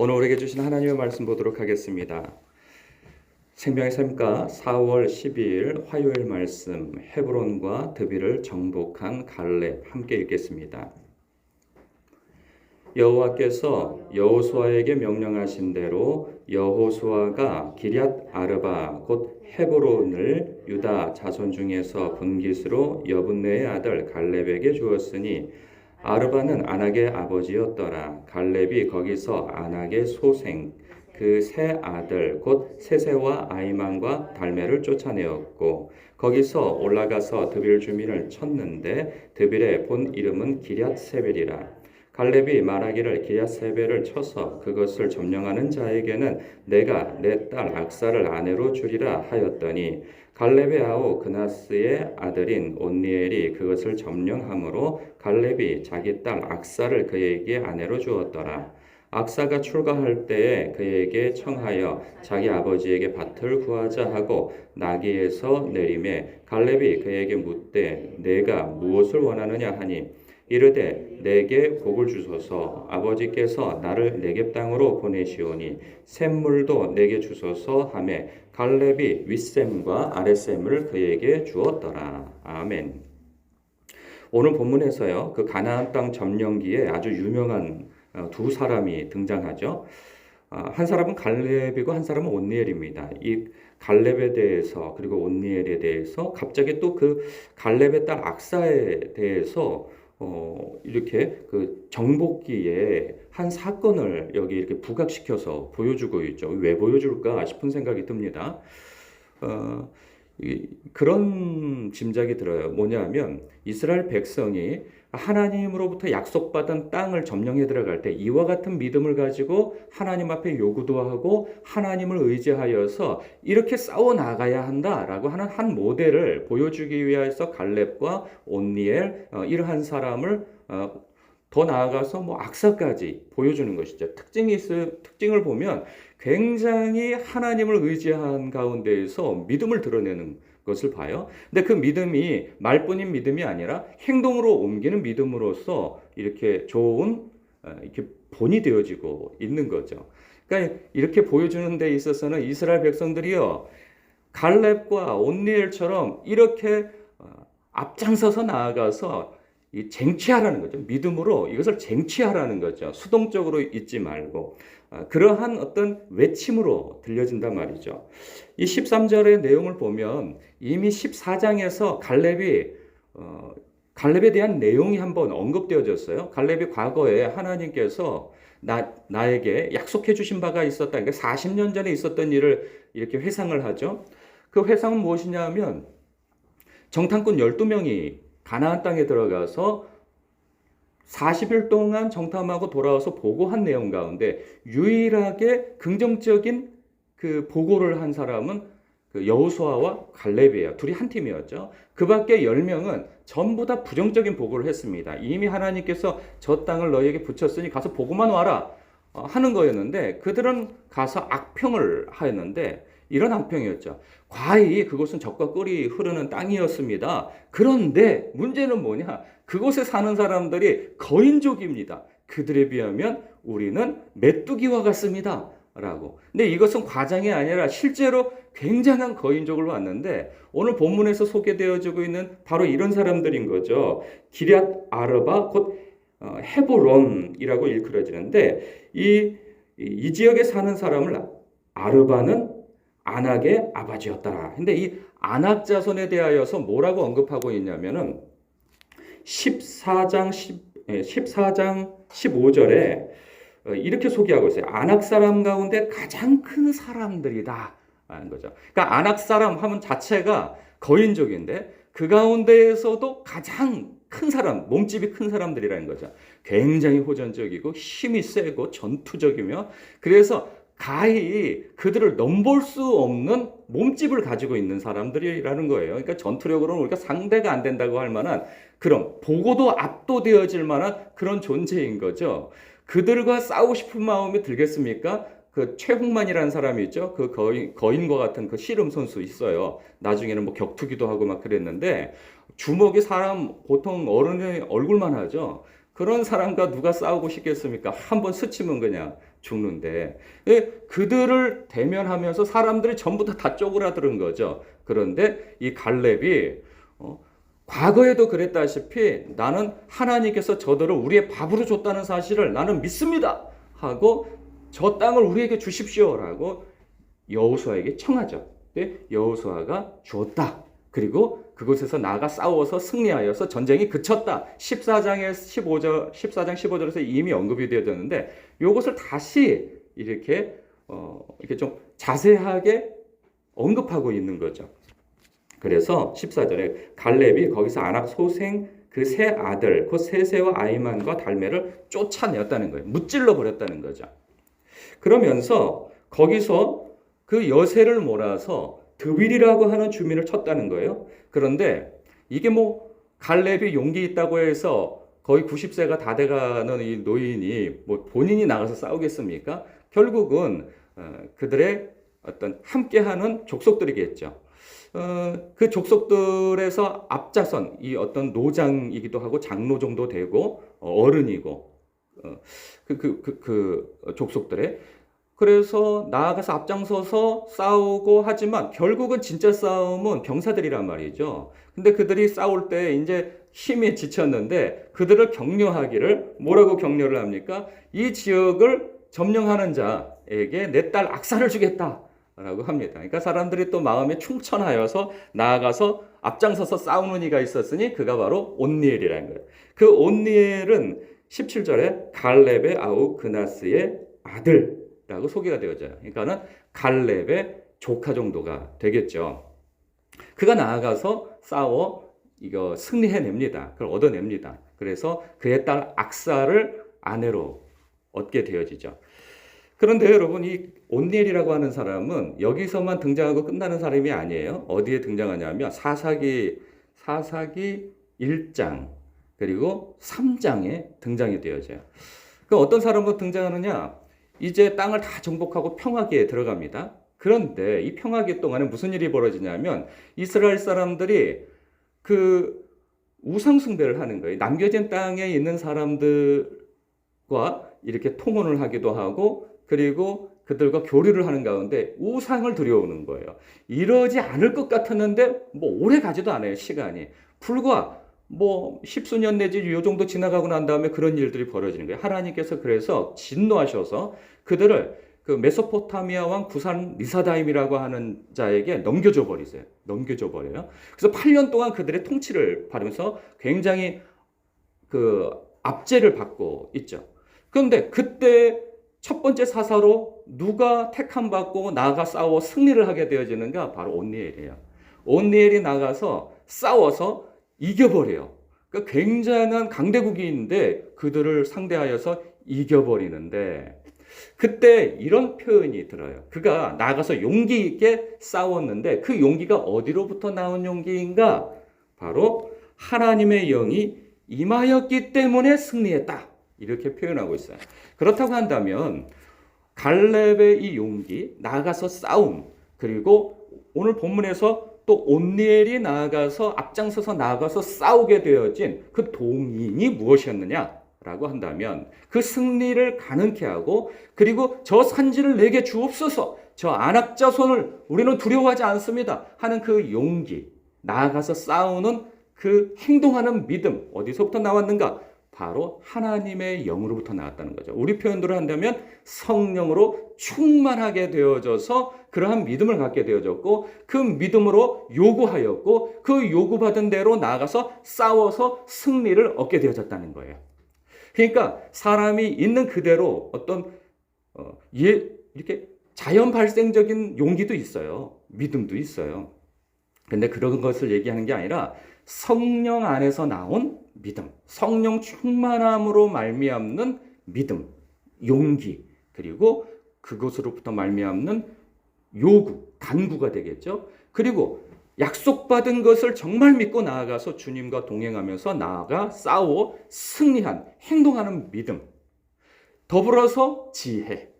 오늘 우리에게 주신 하나님의 말씀 보도록 하겠습니다. 생명의 샘가 4월 12일 화요일 말씀 헤브론과 드비를 정복한 갈렙 함께 읽겠습니다. 여호와께서 여호수아에게 명령하신 대로 여호수아가 기럇 아르바 곧 헤브론을 유다 자손 중에서 분깃으로 여분네의 아들 갈렙에게 주었으니 아르바는 아낙의 아버지였더라. 갈렙이 거기서 아낙의 소생 그 세 아들 곧 세세와 아이만과 달메를 쫓아내었고 거기서 올라가서 드빌 주민을 쳤는데 드빌의 본 이름은 기럇 세벨이라. 갈렙이 말하기를 기럇 세벨을 쳐서 그것을 점령하는 자에게는 내가 내 딸 악사를 아내로 주리라 하였더니 갈렙의 아우 그나스의 아들인 온니엘이 그것을 점령함으로 갈렙이 자기 딸 악사를 그에게 아내로 주었더라. 악사가 출가할 때에 그에게 청하여 자기 아버지에게 밭을 구하자 하고 나귀에서 내림에 갈렙이 그에게 묻되 내가 무엇을 원하느냐 하니 이르되 내게 복을 주소서 아버지께서 나를 내게 땅으로 보내시오니 샘물도 내게 주소서 하매 갈렙이 윗샘과 아랫샘을 그에게 주었더라 아멘. 오늘 본문에서요 그 가나안 땅 점령기에 아주 유명한 어, 두 사람이 등장하죠. 아, 한 사람은 갈렙이고 한 사람은 온니엘입니다. 이 갈렙에 대해서 그리고 온니엘에 대해서 갑자기 또 그 갈렙의 딸 악사에 대해서 어, 이렇게 그 정복기에 한 사건을 여기 이렇게 부각시켜서 보여주고 있죠. 왜 보여줄까 싶은 생각이 듭니다. 어, 이, 그런 짐작이 들어요. 뭐냐면 이스라엘 백성이 하나님으로부터 약속받은 땅을 점령해 들어갈 때 이와 같은 믿음을 가지고 하나님 앞에 요구도 하고 하나님을 의지하여서 이렇게 싸워 나가야 한다라고 하는 한 모델을 보여주기 위해서 갈렙과 온니엘 어, 이러한 사람을 어, 더 나아가서 뭐 악사까지 보여주는 것이죠. 특징이 있을 특징을 보면 굉장히 하나님을 의지한 가운데에서 믿음을 드러내는 것을 봐요. 근데 그 믿음이 말뿐인 믿음이 아니라 행동으로 옮기는 믿음으로서 이렇게 좋은 어, 이렇게 본이 되어지고 있는 거죠. 그러니까 이렇게 보여주는 데 있어서는 이스라엘 백성들이요 갈렙과 온니엘처럼 이렇게 어, 앞장서서 나아가서 이 쟁취하라는 거죠. 믿음으로 이것을 쟁취하라는 거죠. 수동적으로 있지 말고 아, 그러한 어떤 외침으로 들려진단 말이죠. 이 13절의 내용을 보면 이미 14장에서 갈렙이 어, 갈렙에 대한 내용이 한번 언급되어졌어요. 갈렙이 과거에 하나님께서 나, 나에게 약속해 주신 바가 있었다. 그러니까 40년 전에 있었던 일을 이렇게 회상을 하죠. 그 회상은 무엇이냐 하면 정탐꾼 12명이 가나안 땅에 들어가서 40일 동안 정탐하고 돌아와서 보고한 내용 가운데 유일하게 긍정적인 그 보고를 한 사람은 그 여호수아와 갈렙이에요. 둘이 한 팀이었죠. 그 밖에 10명은 전부 다 부정적인 보고를 했습니다. 이미 하나님께서 저 땅을 너희에게 붙였으니 가서 보고만 와라 어, 하는 거였는데 그들은 가서 악평을 하였는데 이런 악평이었죠. 과히 그곳은 적과 꿀이 흐르는 땅이었습니다. 그런데 문제는 뭐냐? 그곳에 사는 사람들이 거인족입니다. 그들에 비하면 우리는 메뚜기와 같습니다. 라고. 근데 이것은 과장이 아니라 실제로 굉장한 거인족을 왔는데 오늘 본문에서 소개되어지고 있는 바로 이런 사람들인 거죠. 기럇 아르바 곧 어, 헤브론이라고 일컬어지는데 이, 이 지역에 사는 사람을 아르바는 안악의 아버지였더라. 근데 이 안악 자손에 대하여서 뭐라고 언급하고 있냐면은 14장 10, 14장 15절에 이렇게 소개하고 있어요. 안악 사람 가운데 가장 큰 사람들이다. 하는 거죠. 그러니까 안악 사람 하면 자체가 거인족인데 그 가운데에서도 가장 큰 사람, 몸집이 큰 사람들이라는 거죠. 굉장히 호전적이고 힘이 세고 전투적이며 그래서 가히 그들을 넘볼 수 없는 몸집을 가지고 있는 사람들이라는 거예요. 그러니까 전투력으로는 우리가 상대가 안 된다고 할 만한 그런 보고도 압도되어질 만한 그런 존재인 거죠. 그들과 싸우고 싶은 마음이 들겠습니까? 그 최홍만이라는 사람이 있죠. 그 거인, 거인과 같은 그 씨름 선수 있어요. 나중에는 뭐 격투기도 하고 막 그랬는데 주먹이 사람 보통 어른의 얼굴만 하죠. 그런 사람과 누가 싸우고 싶겠습니까? 한번 스치면 그냥 죽는데 예, 그들을 대면하면서 사람들이 전부 다, 다 쪼그라드는 거죠. 그런데 이 갈렙이 어, 과거에도 그랬다시피 나는 하나님께서 저들을 우리의 밥으로 줬다는 사실을 나는 믿습니다 하고 저 땅을 우리에게 주십시오라고 여호수아에게 청하죠. 근데 여호수아가 주었다. 그리고 그곳에서 나가 싸워서 승리하여서 전쟁이 그쳤다. 14장에 15절 14장 15절에서 이미 언급이 되었는데 이것을 다시 이렇게 어 이렇게 좀 자세하게 언급하고 있는 거죠. 그래서 14절에 갈렙이 거기서 아낙 소생 그 세 아들 곧 세세와 아이만과 달메를 쫓아내었다는 거예요. 무찔러 버렸다는 거죠. 그러면서 거기서 그 여세를 몰아서 드윌이라고 하는 주민을 쳤다는 거예요. 그런데 이게 뭐 갈렙이 용기 있다고 해서 거의 90세가 다 돼가는 이 노인이 뭐 본인이 나가서 싸우겠습니까? 결국은 어, 그들의 어떤 함께하는 족속들이겠죠. 어, 그 족속들에서 앞자선 이 어떤 노장이기도 하고 장로 정도 되고 어, 어른이고 어, 그, 그, 그, 그 족속들의 그래서 나아가서 앞장서서 싸우고 하지만 결국은 진짜 싸움은 병사들이란 말이죠. 근데 그들이 싸울 때 이제 힘이 지쳤는데 그들을 격려하기를 뭐라고 격려를 합니까? 이 지역을 점령하는 자에게 내 딸 악사를 주겠다. 라고 합니다. 그러니까 사람들이 또 마음에 충천하여서 나아가서 앞장서서 싸우는 이가 있었으니 그가 바로 온니엘이라는 거예요. 그 온니엘은 17절에 갈렙의 아우 그나스의 아들라고 소개가 되어져요. 그러니까는 갈렙의 조카 정도가 되겠죠. 그가 나아가서 싸워 이거 승리해냅니다. 그걸 얻어냅니다. 그래서 그의 딸 악사를 아내로 얻게 되어지죠. 그런데 여러분 이 온니엘이라고 하는 사람은 여기서만 등장하고 끝나는 사람이 아니에요. 어디에 등장하냐면 사사기 사사기 1장 그리고 3장에 등장이 되어져요. 그 어떤 사람으로 등장하느냐? 이제 땅을 다 정복하고 평화기에 들어갑니다. 그런데 이 평화기 동안에 무슨 일이 벌어지냐면 이스라엘 사람들이 그 우상숭배를 하는 거예요. 남겨진 땅에 있는 사람들과 이렇게 통혼을 하기도 하고 그리고 그들과 교류를 하는 가운데 우상을 들여오는 거예요. 이러지 않을 것 같았는데 뭐 오래 가지도 않아요, 시간이. 불과 뭐 십수년 내지 요 정도 지나가고 난 다음에 그런 일들이 벌어지는 거예요. 하나님께서 그래서 진노하셔서 그들을 그 메소포타미아 왕 구산 리사다임이라고 하는 자에게 넘겨줘 버리세요. 넘겨줘 버려요. 그래서 8년 동안 그들의 통치를 받으면서 굉장히 그 압제를 받고 있죠. 그런데 그때 첫 번째 사사로 누가 택함 받고 나가 싸워 승리를 하게 되어지는가 바로 온니엘이에요. 온니엘이 나가서 싸워서 이겨버려요. 그러니까 굉장한 강대국인데 그들을 상대하여서 이겨버리는데 그때 이런 표현이 들어요. 그가 나가서 용기 있게 싸웠는데 그 용기가 어디로부터 나온 용기인가? 바로 하나님의 영이 임하였기 때문에 승리했다. 이렇게 표현하고 있어요. 그렇다고 한다면 갈렙의 이 용기, 나가서 싸움, 그리고 오늘 본문에서 또 온니엘이 나아가서 앞장서서 나아가서 싸우게 되어진 그 동인이 무엇이었느냐? 라고 한다면 그 승리를 가능케 하고 그리고 저 산지를 내게 주옵소서 저 안악자 손을 우리는 두려워하지 않습니다 하는 그 용기 나아가서 싸우는 그 행동하는 믿음 어디서부터 나왔는가 바로 하나님의 영으로부터 나왔다는 거죠. 우리 표현대로 한다면 성령으로 충만하게 되어져서 그러한 믿음을 갖게 되어졌고 그 믿음으로 요구하였고 그 요구받은 대로 나아가서 싸워서 승리를 얻게 되어졌다는 거예요. 그러니까 사람이 있는 그대로 어떤 어, 예, 이렇게 자연 발생적인 용기도 있어요. 믿음도 있어요. 근데 그런 것을 얘기하는 게 아니라 성령 안에서 나온 믿음, 성령 충만함으로 말미암는 믿음, 용기, 그리고 그것으로부터 말미암는 요구, 간구가 되겠죠. 그리고 약속받은 것을 정말 믿고 나아가서 주님과 동행하면서 나아가 싸워 승리한 행동하는 믿음. 더불어서 지혜,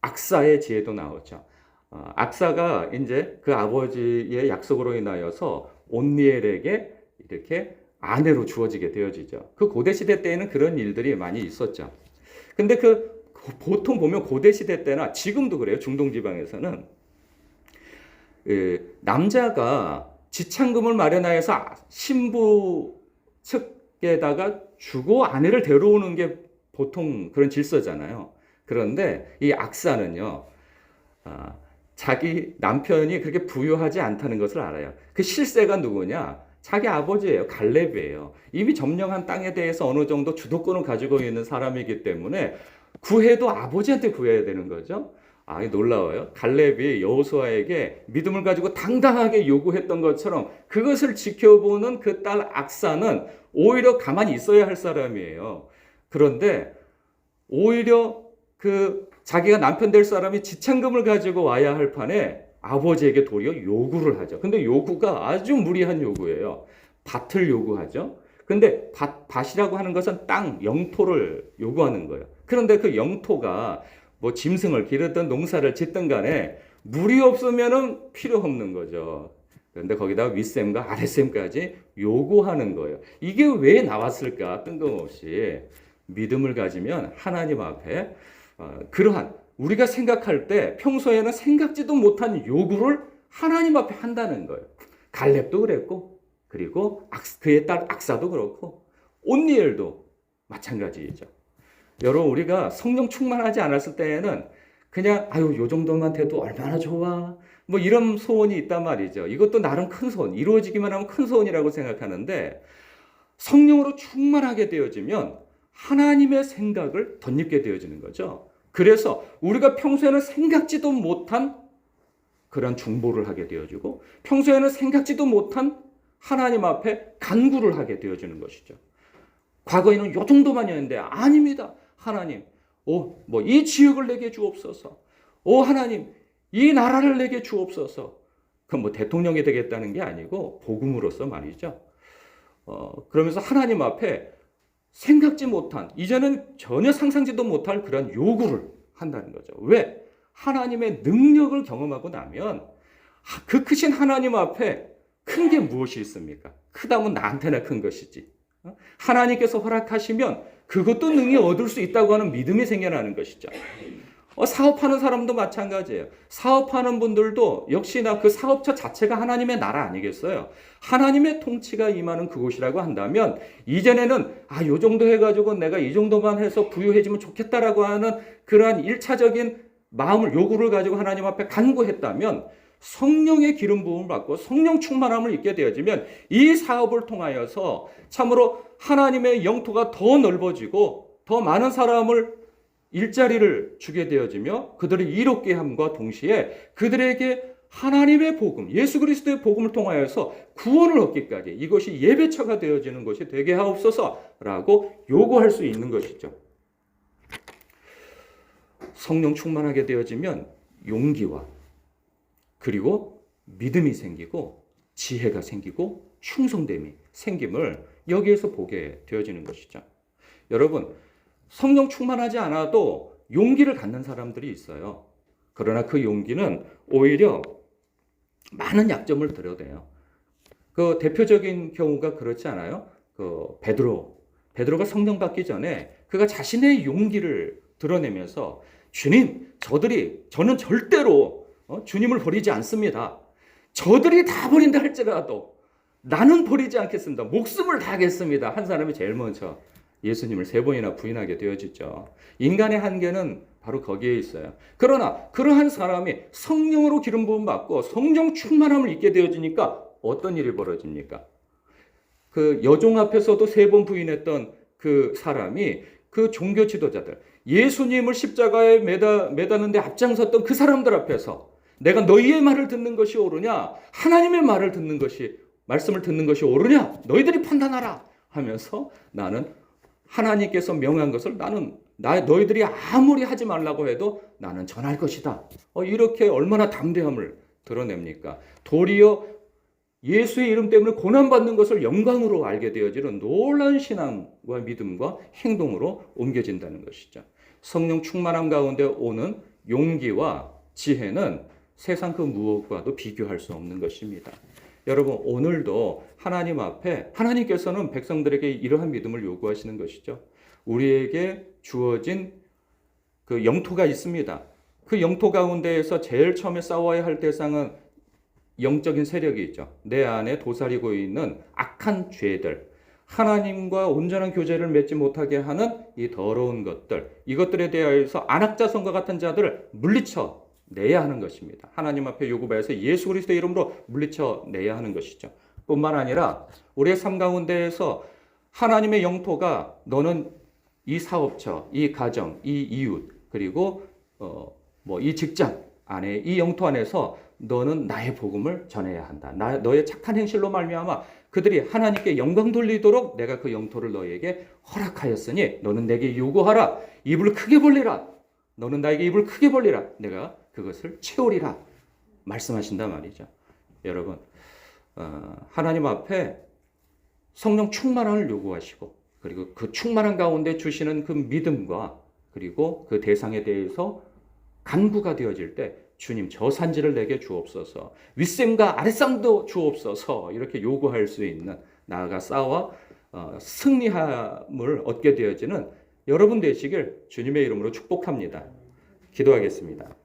악사의 지혜도 나오죠. 어, 악사가 이제 그 아버지의 약속으로 인하여서 온니엘에게 이렇게 아내로 주어지게 되어지죠. 그 고대 시대 때에는 그런 일들이 많이 있었죠. 근데 그 고- 보통 보면 고대 시대 때나 지금도 그래요. 중동 지방에서는 그 남자가 지창금을 마련하여서 신부 측에다가 주고 아내를 데려오는 게 보통 그런 질서잖아요. 그런데 이 악사는요, 아, 자기 남편이 그렇게 부유하지 않다는 것을 알아요. 그 실세가 누구냐? 자기 아버지예요. 갈렙이에요. 이미 점령한 땅에 대해서 어느 정도 주도권을 가지고 있는 사람이기 때문에 구해도 아버지한테 구해야 되는 거죠. 아, 놀라워요. 갈렙이 여호수아에게 믿음을 가지고 당당하게 요구했던 것처럼 그것을 지켜보는 그 딸 악사는 오히려 가만히 있어야 할 사람이에요. 그런데 오히려 그 자기가 남편 될 사람이 지창금을 가지고 와야 할 판에 아버지에게 도리어 요구를 하죠. 근데 요구가 아주 무리한 요구예요. 밭을 요구하죠. 근데 밭, 밭이라고 하는 것은 땅, 영토를 요구하는 거예요. 그런데 그 영토가 뭐 짐승을 기르든 농사를 짓든 간에 물이 없으면은 필요 없는 거죠. 그런데 거기다 윗셈과 아랫셈까지 요구하는 거예요. 이게 왜 나왔을까? 뜬금없이 믿음을 가지면 하나님 앞에 어, 그러한 우리가 생각할 때 평소에는 생각지도 못한 요구를 하나님 앞에 한다는 거예요. 갈렙도 그랬고 그리고 악- 그의 딸 악사도 그렇고 온니엘도 마찬가지이죠. 여러분 우리가 성령 충만하지 않았을 때에는 그냥 아유 요 정도만 돼도 얼마나 좋아 뭐 이런 소원이 있단 말이죠. 이것도 나름 큰 소원 이루어지기만 하면 큰 소원이라고 생각하는데 성령으로 충만하게 되어지면 하나님의 생각을 덧입게 되어지는 거죠. 그래서 우리가 평소에는 생각지도 못한 그런 중보를 하게 되어지고 평소에는 생각지도 못한 하나님 앞에 간구를 하게 되어지는 것이죠. 과거에는 요 정도만이었는데 아닙니다. 하나님, 오, 뭐 이 지역을 내게 주옵소서. 오 하나님, 이 나라를 내게 주옵소서. 그럼 뭐 대통령이 되겠다는 게 아니고 복음으로서 말이죠. 어, 그러면서 하나님 앞에 생각지 못한 이제는 전혀 상상지도 못할 그런 요구를 한다는 거죠. 왜? 하나님의 능력을 경험하고 나면 하- 그 크신 하나님 앞에 큰 게 무엇이 있습니까? 크다면 나한테나 큰 것이지. 어? 하나님께서 허락하시면 그것도 능히 얻을 수 있다고 하는 믿음이 생겨나는 것이죠. 어, 사업하는 사람도 마찬가지예요. 사업하는 분들도 역시나 그 사업처 자체가 하나님의 나라 아니겠어요? 하나님의 통치가 임하는 그곳이라고 한다면 이전에는 아, 요 정도 해가지고 내가 이 정도만 해서 부유해지면 좋겠다라고 하는 그러한 일차적인 마음을 요구를 가지고 하나님 앞에 간구했다면 성령의 기름 부음을 받고 성령 충만함을 입게 되어지면 이 사업을 통하여서 참으로 하나님의 영토가 더 넓어지고 더 많은 사람을 일자리를 주게 되어지며 그들을 이롭게 함과 동시에 그들에게 하나님의 복음, 예수 그리스도의 복음을 통하여서 구원을 얻기까지 이것이 예배처가 되어지는 것이 되게 하옵소서라고 요구할 수 있는 것이죠. 성령 충만하게 되어지면 용기와 그리고 믿음이 생기고 지혜가 생기고 충성됨이 생김을 여기에서 보게 되어지는 것이죠. 여러분, 성령 충만하지 않아도 용기를 갖는 사람들이 있어요. 그러나 그 용기는 오히려 많은 약점을 드러내요. 그 대표적인 경우가 그렇지 않아요? 그 베드로. 베드로가 성령 받기 전에 그가 자신의 용기를 드러내면서 주님, 저들이 저는 절대로 어, 주님을 버리지 않습니다. 저들이 다 버린다 할지라도 나는 버리지 않겠습니다. 목숨을 다하겠습니다. 한 사람이 제일 먼저 예수님을 세 번이나 부인하게 되어지죠. 인간의 한계는 바로 거기에 있어요. 그러나 그러한 사람이 성령으로 기름 부음 받고 성령 충만함을 입게 되어지니까 어떤 일이 벌어집니까? 그 여종 앞에서도 세 번 부인했던 그 사람이 그 종교 지도자들 예수님을 십자가에 매다 매다는데 앞장섰던 그 사람들 앞에서 내가 너희의 말을 듣는 것이 옳으냐 하나님의 말을 듣는 것이 말씀을 듣는 것이 옳으냐 너희들이 판단하라 하면서 나는 하나님께서 명한 것을 나는 나 너희들이 아무리 하지 말라고 해도 나는 전할 것이다. 어, 이렇게 얼마나 담대함을 드러냅니까? 도리어 예수의 이름 때문에 고난받는 것을 영광으로 알게 되어지는 놀라운 신앙과 믿음과 행동으로 옮겨진다는 것이죠. 성령 충만함 가운데 오는 용기와 지혜는 세상 그 무엇과도 비교할 수 없는 것입니다. 여러분 오늘도 하나님 앞에 하나님께서는 백성들에게 이러한 믿음을 요구하시는 것이죠. 우리에게 주어진 그 영토가 있습니다. 그 영토 가운데에서 제일 처음에 싸워야 할 대상은 영적인 세력이 있죠. 내 안에 도사리고 있는 악한 죄들, 하나님과 온전한 교제를 맺지 못하게 하는 이 더러운 것들, 이것들에 대하여서 안악자성과 같은 자들을 물리쳐 내야 하는 것입니다. 하나님 앞에 요구하여서 예수 그리스도의 이름으로 물리쳐 내야 하는 것이죠. 뿐만 아니라 우리의 삶 가운데에서 하나님의 영토가 너는 이 사업처, 이 가정, 이 이웃, 그리고 어, 뭐 이 직장 안에 이 영토 안에서 너는 나의 복음을 전해야 한다. 나 너의 착한 행실로 말미암아 그들이 하나님께 영광 돌리도록 내가 그 영토를 너에게 허락하였으니 너는 내게 요구하라. 입을 크게 벌리라. 너는 나에게 입을 크게 벌리라. 내가 그것을 채우리라. 말씀하신단 말이죠. 여러분, 어, 하나님 앞에 성령 충만함을 요구하시고 그리고 그 충만한 가운데 주시는 그 믿음과 그리고 그 대상에 대해서 간구가 되어질 때 주님 저 산지를 내게 주옵소서 윗셈과 아랫상도 주옵소서 이렇게 요구할 수 있는 나아가 싸워 어, 승리함을 얻게 되어지는 여러분 되시길 주님의 이름으로 축복합니다. 기도하겠습니다.